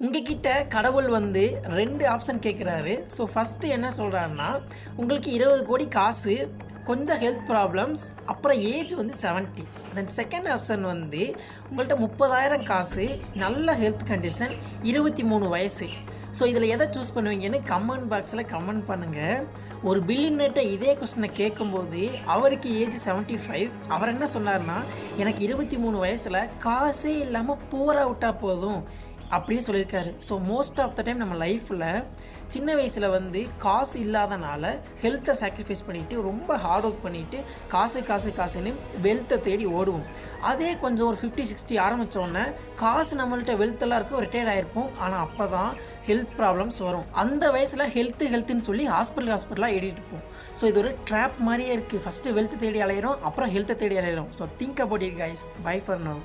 உங்ககிட்ட கடவுள் வந்து ரெண்டு ஆப்ஷன் கேட்குறாரு ஸோ ஃபஸ்ட்டு என்ன சொல்கிறாருன்னா உங்களுக்கு இருபது கோடி காசு கொஞ்சம் ஹெல்த் ப்ராப்ளம்ஸ் அப்புறம் ஏஜ் வந்து 70 தென் செகண்ட் ஆப்ஷன் வந்து உங்கள்கிட்ட முப்பதாயிரம் காசு நல்ல ஹெல்த் கண்டிஷன் இருபத்தி மூணு வயசு. ஸோ இதில் எதை சூஸ் பண்ணுவீங்கன்னு கமெண்ட் பாக்ஸில் கமெண்ட் பண்ணுங்கள் ஒரு பில்லியன்கிட்ட இதே கொஸ்டினை கேட்கும்போது அவருக்கு ஏஜ் 75 ஃபைவ் அவர் என்ன சொன்னார்னா எனக்கு இருபத்தி மூணு வயசில் காசே இல்லாமல் பூரா விட்டால் போதும். அப்படின்னு சொல்லியிருக்காரு. So most of the time நம்ம லைஃப்பில் சின்ன வயசில் வந்து காசு இல்லாதனால ஹெல்த்தை சாக்ரிஃபைஸ் பண்ணிவிட்டு ரொம்ப ஹார்ட் ஒர்க் பண்ணிவிட்டு காசு காசு காசுன்னு வெல்த்தை தேடி ஓடுவோம். அதே கொஞ்சம் ஒரு ஃபிஃப்டி சிக்ஸ்டி ஆரம்பித்தோடனே காசு நம்மள்ட்ட வெல்த்தெல்லாம் இருக்கும் ரிட்டையர்ட் ஆகிருப்போம் ஆனால் அப்போ தான் ஹெல்த் ப்ராப்ளம்ஸ் வரும். அந்த வயசில் ஹெல்த்து ஹெல்த்துன்னு சொல்லி ஹாஸ்பிட்டல் ஹாஸ்பிட்டலாக ஏடிட்டு இருப்போம். ஸோ இது ஒரு ட்ராப் மாதிரியே இருக்குது ஃபஸ்ட்டு வெல்த் தேடி அலையிறோம் அப்புறம் ஹெல்த்தை தேடி அலையிறோம். So think about it guys bye for now